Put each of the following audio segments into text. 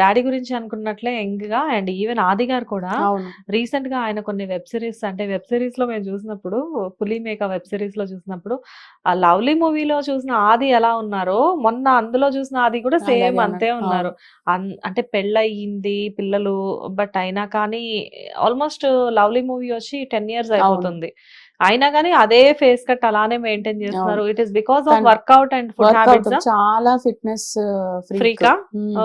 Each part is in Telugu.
డాడీ గురించి అనుకున్నట్లే యంగ్గా అండ్ ఈవెన్ ఆది గారు కూడా రీసెంట్గా ఆయన కొన్ని వెబ్ సిరీస్ అంటే వెబ్ సిరీస్లో మేము చూసినప్పుడు పులి మేక వెబ్ సిరీస్లో చూసినప్పుడు ఆ లవ్లీ మూవీలో చూసిన ఆది ఎలా ఉన్నారో మొన్న అందులో చూసిన ఆది కూడా సేమ్ అంతే ఉన్నారు. అంటే పెళ్ళయింది పిల్లలు బట్ అయినా కానీ ఆల్మోస్ట్ లవ్లీ మూవీ వచ్చి టెన్ ఇయర్స్ అయిపోతుంది. అయినా కానీ అదే ఫేస్ కట్ అలానే మెయింటైన్ చేస్తున్నారు. It is because of workout and food habits చాలా ఫిట్నెస్ ఫ్రీకా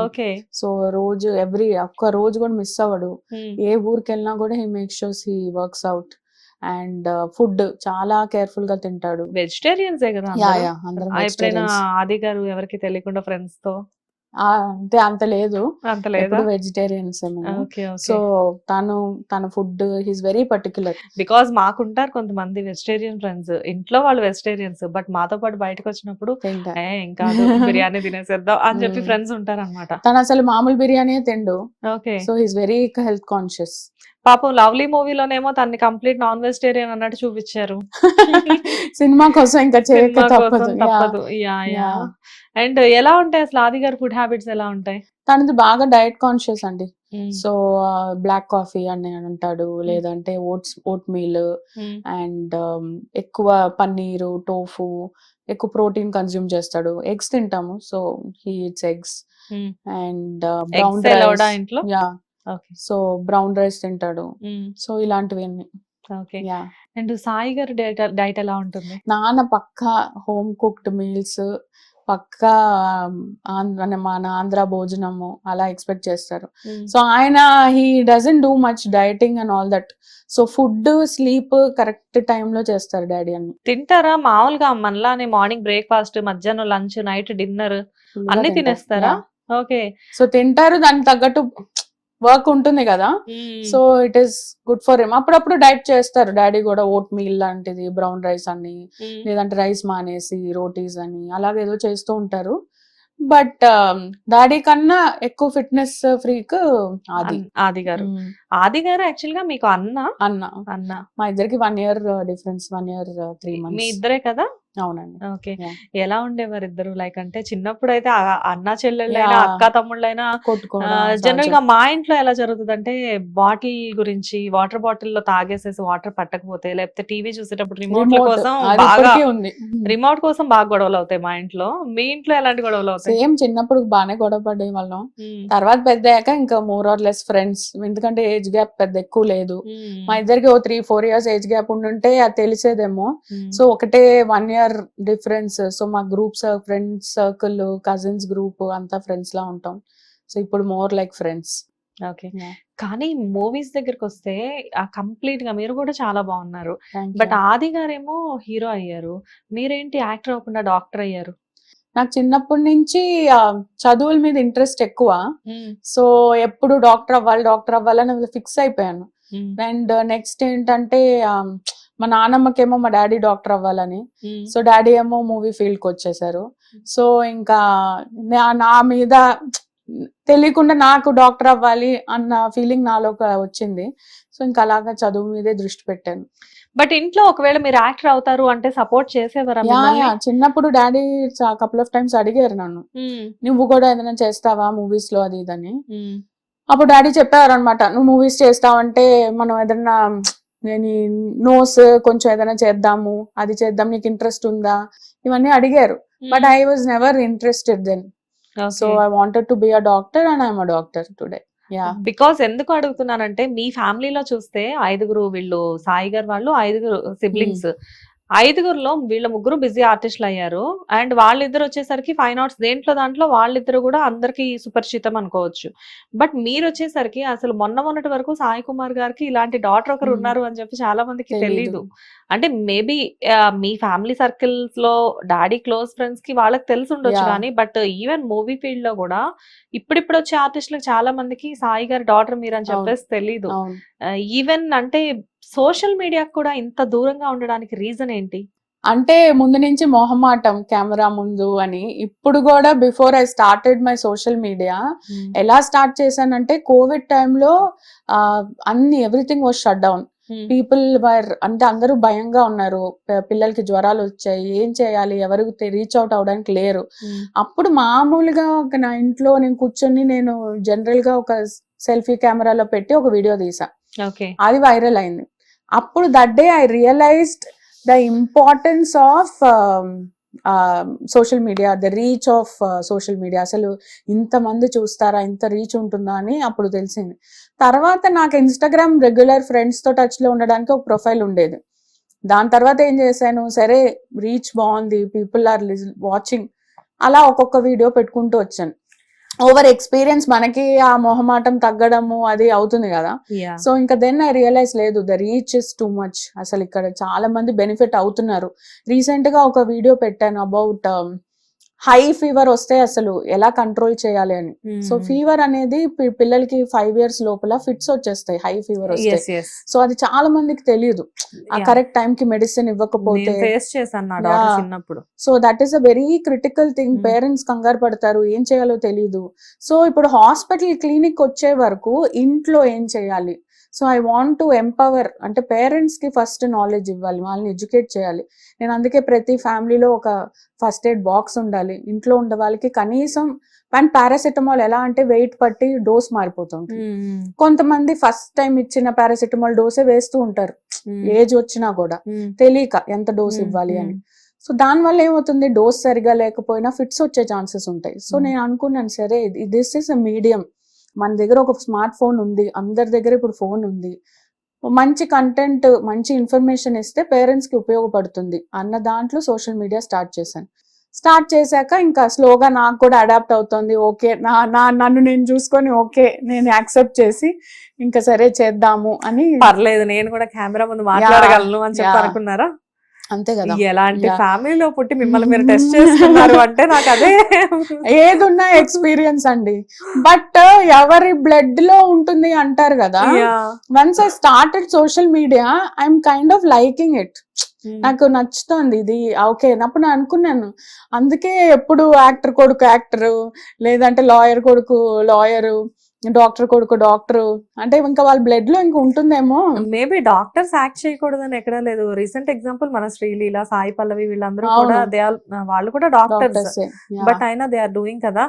ఓకే సో రోజు ఎవ్రీ ఒక్క రోజు కూడా మిస్ అవ్వడు. ఏ ఊరికి వెళ్ళినా కూడా he make shows he works out and food చాలా కేర్ఫుల్గా తింటాడు. వెజిటేరియన్సే కదా అందరం? ఆ, ఎప్పుడైనా. ఆది గారు ఎవరికి తెలియకుండా ఫ్రెండ్స్తో? అంటే అంత లేదు. అంత లేదా? వెజిటేరియన్స్ సో తను తన food he's very particular because మాకుంటారు కొంతమంది వెజిటేరియన్ ఫ్రెండ్స్ ఇంట్లో వాళ్ళు వెజిటేరియన్స్ బట్ మాతో పాటు బయటకు వచ్చినప్పుడు ఇంకా బిర్యానీ తినేసేద్దాం అని చెప్పి. ఫ్రెండ్స్ ఉంటారు అనమాట తను అసలు మామూలు biryani తిండు. Okay. So he's very health conscious పాపం లవ్లీ మూవీలోనేమో తన్ని కంప్లీట్ నాన్ వెజిటేరియన్ అన్నట్టు చూపించారు. సినిమా కోసం ఇంకా తప్పదు. యా. యా. అండ్ ఎలా ఉంటాయి అసలు ఆది గారి ఫుడ్ హ్యాబిట్స్ ఎలా ఉంటాయి? తనది బాగా డయట్ కాన్షియస్ అండి. సో బ్లాక్ కాఫీ అని అంటాడు లేదంటే ఓట్స్ ఓట్ మీల్. అండ్ ఎక్కువ పన్నీరు టోఫు ఎక్కువ ప్రోటీన్ కన్జ్యూమ్ చేస్తాడు. ఎగ్స్ తింటాము. So he eats eggs. And brown rice. Yeah. So brown rice తింటాడు. సో ఇలాంటివన్నీ. ఓకే. యా. అండ్ సాయి గారి డైట్ డైట్ ఎలా ఉంటుంది? నాన్న పక్కా హోమ్ కుక్డ్ మీల్స్ పక్కా మన ఆంధ్ర భోజనము అలా ఎక్స్పెక్ట్ చేస్తారు. సో ఆయన he doesn't do much dieting and all that. So food sleep కరెక్ట్లో చేస్తారు డాడీ అన్ని. తింటారా? మామూలుగా మనలానే మార్నింగ్ బ్రేక్ఫాస్ట్ మధ్యాహ్నం లంచ్ నైట్ డిన్నర్ అన్ని. తినేస్తారా. ఓకే. సో తింటారు దానికి తగ్గట్టు వర్క్ ఉంటుంది కదా. So it is good for him అప్పుడప్పుడు డైట్ చేస్తారు. డాడీ కూడా ఓట్ మీల్ లాంటిది బ్రౌన్ రైస్ అని లేదంటే రైస్ మానేసి రోటీస్ అని అలాగేదో చేస్తూ ఉంటారు. బట్ డాడీ కన్నా ఎక్కువ ఫిట్నెస్ ఫ్రీక్ అది ఆది గారు. ఆది గారు యాక్చువల్గా మీకు అన్న? అన్న. అన్న. మా ఇద్దరికి one year difference one year three మీ మంత్స్ ఇద్దరే కదా? అవునండి ఓకే. ఎలా ఉండేవారు ఇద్దరు లైక్ అంటే చిన్నప్పుడు అయితే అన్న చెల్లెళ్ళైనా. అక్క తమ్ముళ్ళైనా కొట్టుకోవడం జనరల్గా మా ఇంట్లో ఎలా జరుగుతుంది అంటే బాటిల్ గురించి వాటర్ బాటిల్లో తాగేసేసి వాటర్ పట్టకపోతే లేకపోతే టీవీ చూసేటప్పుడు రిమోట్. కోసం బాగా రిమోట్ కోసం బాగా గొడవలు అవుతాయి మా ఇంట్లో మీ ఇంట్లో ఎలాంటి గొడవలు అవుతాయి సేమ్ చిన్నప్పుడు బాగానే గొడవ పడే వాళ్ళం. తర్వాత పెద్ద అయ్యాక ఇంకా మోర్ ఆర్ లెస్ ఫ్రెండ్స్ ఎందుకంటే ఏజ్ గ్యాప్ పెద్ద ఎక్కువ లేదు. మా ఇద్దరికి ఓ three four years age gap ఉండుంటే అది తెలిసేదేమో. సో ఒకటే వన్ ఇయర్ డిఫరెన్స్ సో మా groups friends circle cousins group అంతా ఫ్రెండ్స్ లా ఉంటాం. సో ఇప్పుడు మోర్ లైక్ ఫ్రెండ్స్ ఓకే కానీ మూవీస్ దగ్గరికి వస్తే ఆ కంప్లీట్గా మీరు కూడా చాలా బాగున్నారు. బట్ ఆది గారేమో హీరో అయ్యారు. మీరేంటి యాక్టర్ అవ్వకుండా డాక్టర్ అయ్యారు? నాకు చిన్నప్పటి నుంచి చదువుల మీద ఇంట్రెస్ట్ ఎక్కువ. సో ఎప్పుడు డాక్టర్ అవ్వాలి డాక్టర్ అవ్వాలని ఫిక్స్ అయిపోయాను. అండ్ నెక్స్ట్ ఏంటంటే మా నాన్నమ్మకేమో మా డాడీ డాక్టర్ అవ్వాలని. సో డాడీ ఏమో మూవీ ఫీల్డ్కి వచ్చేసారు సో ఇంకా నా- మీద తెలియకుండా నాకు డాక్టర్ అవ్వాలి అన్న ఫీలింగ్ నాలో వచ్చింది. సో ఇంకా అలాగా చదువు మీదే దృష్టి పెట్టాను. బట్ ఇంట్లో ఒకవేళ మీరు యాక్టర్ అవుతారు అంటే సపోర్ట్ చేసేవారా చిన్నప్పుడు డాడీ కపుల్ ఆఫ్ టైమ్స్ అడిగారు నన్ను. నువ్వు కూడా ఏదైనా చేస్తావా మూవీస్లో అది ఇదని. అప్పుడు డాడీ చెప్పారు అనమాట నువ్వు మూవీస్ చేస్తావంటే మనం ఏదైనా నేను నోస్ కొంచెం ఏదైనా చేద్దాము అది చేద్దాం నీకు ఇంట్రెస్ట్ ఉందా? ఇవన్నీ అడిగారు. But I was never interested then so. I wanted to be a doctor and I'm a doctor today yeah because ఎందుకు అడుగుతున్నానంటే మీ ఫ్యామిలీలో చూస్తే ఐదుగురు వీళ్ళు సాయి గారు వాళ్ళు ఐదుగురు సిబ్లింగ్స్. ఐదుగురులో వీళ్ళ ముగ్గురు బిజీ ఆర్టిస్టులు అయ్యారు అండ్ వాళ్ళిద్దరు వచ్చేసరికి ఫైన్ ఆర్ట్స్ దేంట్లో దాంట్లో వాళ్ళిద్దరు కూడా అందరికి సుపరిచితం అనుకోవచ్చు బట్ మీరు వచ్చేసరికి అసలు మొన్న మొన్నటి వరకు సాయి కుమార్ గారికి ఇలాంటి డాటర్ ఒకరు. ఉన్నారు అని చెప్పి చాలా మందికి తెలీదు. అంటే మేబీ మీ ఫ్యామిలీ సర్కిల్స్లో డాడీ క్లోజ్ ఫ్రెండ్స్కి వాళ్ళకి తెలిసి ఉండొచ్చు. కానీ బట్ ఈవెన్ మూవీ ఫీల్డ్లో కూడా ఇప్పుడిప్పుడు వచ్చే ఆర్టిస్టులకు చాలా మందికి సాయి గారి డాటర్ మీరు అని. చెప్పేసి తెలీదు ఈవెన్ అంటే సోషల్ మీడియాకు కూడా ఇంత దూరంగా ఉండడానికి రీజన్ ఏంటి? అంటే ముందు నుంచి మొహమాటం కెమెరా ముందు అని. ఇప్పుడు కూడా before I started my social media ఎలా స్టార్ట్ చేశానంటే కోవిడ్ టైంలో అన్ని everything was shut down. People were అంటే అందరూ భయంగా ఉన్నారు. పిల్లలకి జ్వరాలు వచ్చాయి ఏం చేయాలి ఎవరికి రీచ్ అవుట్ అవడానికి లేరు. అప్పుడు మామూలుగా ఒక నా ఇంట్లో నేను కూర్చొని నేను జనరల్గా ఒక సెల్ఫీ కెమెరాలో పెట్టి ఒక వీడియో తీసా. అది వైరల్ అయింది. అప్పుడు that day I realised the importance of social media the reach of social media అసలు ఇంతమంది చూస్తారా ఇంత రీచ్ ఉంటుందా అని అప్పుడు తెలిసింది. తర్వాత నాకు ఇన్స్టాగ్రామ్ రెగ్యులర్ ఫ్రెండ్స్తో టచ్లో ఉండడానికి ఒక ప్రొఫైల్ ఉండేది. దాని తర్వాత ఏం చేశాను సరే రీచ్ బాగుంది పీపుల్ ఆర్ వాచింగ్ అలా ఒక్కొక్క వీడియో పెట్టుకుంటూ వచ్చాను. ఓవర్ ఎక్స్పీరియన్స్ మనకి ఆ మొహమాటం తగ్గడము అది అవుతుంది కదా. సో ఇంకా దెన్ ఐ రియలైజ్ లేదు the reach is too much అసలు ఇక్కడ చాలా మంది బెనిఫిట్ అవుతున్నారు. రీసెంట్గా ఒక వీడియో పెట్టాను అబౌట్ హై ఫీవర్ వస్తే అసలు ఎలా కంట్రోల్ చేయాలి అని? సో ఫీవర్ అనేది పిల్లలకి ఫైవ్ ఇయర్స్ లోపల ఫిట్స్ వచ్చేస్తాయి హై ఫీవర్ వస్తే. సో అది చాలా మందికి తెలియదు ఆ కరెక్ట్ టైం కి మెడిసిన్ ఇవ్వకపోతే చిన్నప్పుడు. So that is a very critical thing. Mm. Parents కంగారు పడతారు ఏం చేయాలో తెలియదు సో ఇప్పుడు హాస్పిటల్ క్లినిక్ వచ్చే వరకు ఇంట్లో ఏం చేయాలి? So I want to empower అంటే పేరెంట్స్కి ఫస్ట్ నాలెడ్జ్ ఇవ్వాలి వాళ్ళని ఎడ్యుకేట్ చేయాలి. నేను అందుకే ప్రతి ఫ్యామిలీలో ఒక ఫస్ట్ ఎయిడ్ బాక్స్ ఉండాలి. ఇంట్లో ఉండే వాళ్ళకి కనీసం అండ్ పారాసిటమాల్ ఎలా అంటే వెయిట్ పట్టి డోస్ మారిపోతుంది కొంతమంది ఫస్ట్ టైం ఇచ్చిన పారాసిటమాల్ డోసే వేస్తూ ఉంటారు. ఏజ్ వచ్చినా కూడా. తెలియక ఎంత డోస్ ఇవ్వాలి అని. సో దాని వల్ల ఏమవుతుంది? డోస్ సరిగా లేకపోయినా ఫిట్స్ వచ్చే ఛాన్సెస్ ఉంటాయి. సో. నేను అనుకున్నాను సరే దిస్ ఇస్ అ మీడియం. మన దగ్గర ఒక స్మార్ట్ ఫోన్ ఉంది అందరి దగ్గర ఇప్పుడు ఫోన్ ఉంది. మంచి కంటెంట్ మంచి ఇన్ఫర్మేషన్ ఇస్తే పేరెంట్స్కి ఉపయోగపడుతుంది అన్న దాంట్లో సోషల్ మీడియా స్టార్ట్ చేశాను. స్టార్ట్ చేశాక ఇంకా స్లోగా నాకు కూడా అడాప్ట్ అవుతుంది. ఓకే నా నా నన్ను నేను చూసుకొని ఓకే నేను యాక్సెప్ట్ చేసి ఇంకా సరే చేద్దాము అని పర్లేదు నేను కూడా కెమెరా ముందు మాట్లాడగలను అని చెప్పి. అనుకున్నారా? అంతే కదా. ఎలాంటి. ఫ్యామిలీలో పుట్టి మిమ్మల్ని మీరు టెస్ట్ చేసుకున్నారు అంటే నాకు అదే ఏదున్నా ఎక్స్పీరియన్స్ అండి. బట్ ఎవరి బ్లడ్లో ఉంటుంది అంటారు కదా. Once I started social media I'm kind of liking it. నాకు నచ్చుతోంది ఇది. ఓకే అప్పుడు నేను అనుకున్నాను. అందుకే ఎప్పుడు యాక్టర్ కొడుకు యాక్టర్ లేదంటే లాయర్ కొడుకు లాయరు డాక్టర్ కొడుకు డాక్టర్. అంటే ఇంకా వాళ్ళ బ్లడ్లో ఇంకా ఉంటుందేమో. మేబీ డాక్టర్స్ యాక్ట్ చేయకూడదని ఎక్కడా లేదు. రీసెంట్ ఎగ్జాంపుల్ మన శ్రీలీల సాయి పల్లవి వీళ్ళందరూ. కూడా దే వాళ్ళు కూడా డాక్టర్స్. బట్ అయినా దే ఆర్ డూయింగ్ కదా.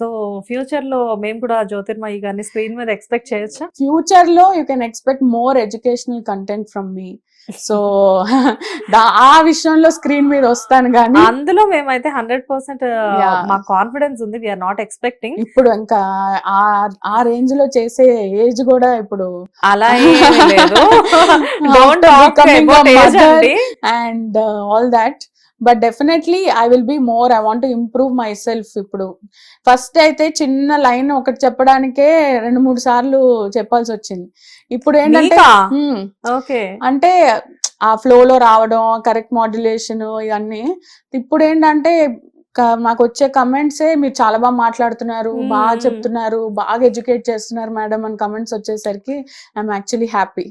సో ఫ్యూచర్లో మేము కూడా జ్యోతిర్మయి గారిని స్క్రీన్ మీద ఎక్స్పెక్ట్ చేయొచ్చా? ఫ్యూచర్లో you can expect more educational content from me so ఆ విషయంలో స్క్రీన్ మీద వస్తాను కానీ అందులో మేమైతే హండ్రెడ్ పర్సెంట్. మా కాన్ఫిడెన్స్ ఉంది. వీఆర్ నాట్ ఎక్స్పెక్టింగ్ ఇప్పుడు ఇంకా ఆ- రేంజ్లో చేసే ఏజ్ కూడా ఇప్పుడు అలా అండి all that but definitely I will be more I want improve myself ఇప్పుడు. ఫస్ట్ అయితే చిన్న లైన్ ఒకటి చెప్పడానికే రెండు మూడు సార్లు చెప్పాల్సి వచ్చింది. ఇప్పుడు ఏంటంటే అంటే ఆ ఫ్లో లో రావడం కరెక్ట్ మాడ్యులేషన్ ఇవన్నీ. ఇప్పుడు ఏంటంటే మాకు వచ్చే కమెంట్సే మీరు చాలా బాగా మాట్లాడుతున్నారు. బాగా చెప్తున్నారు బాగా ఎడ్యుకేట్ చేస్తున్నారు మేడం అని కమెంట్స్ వచ్చేసరికి ఐఎమ్ యాక్చువల్లీ హ్యాపీ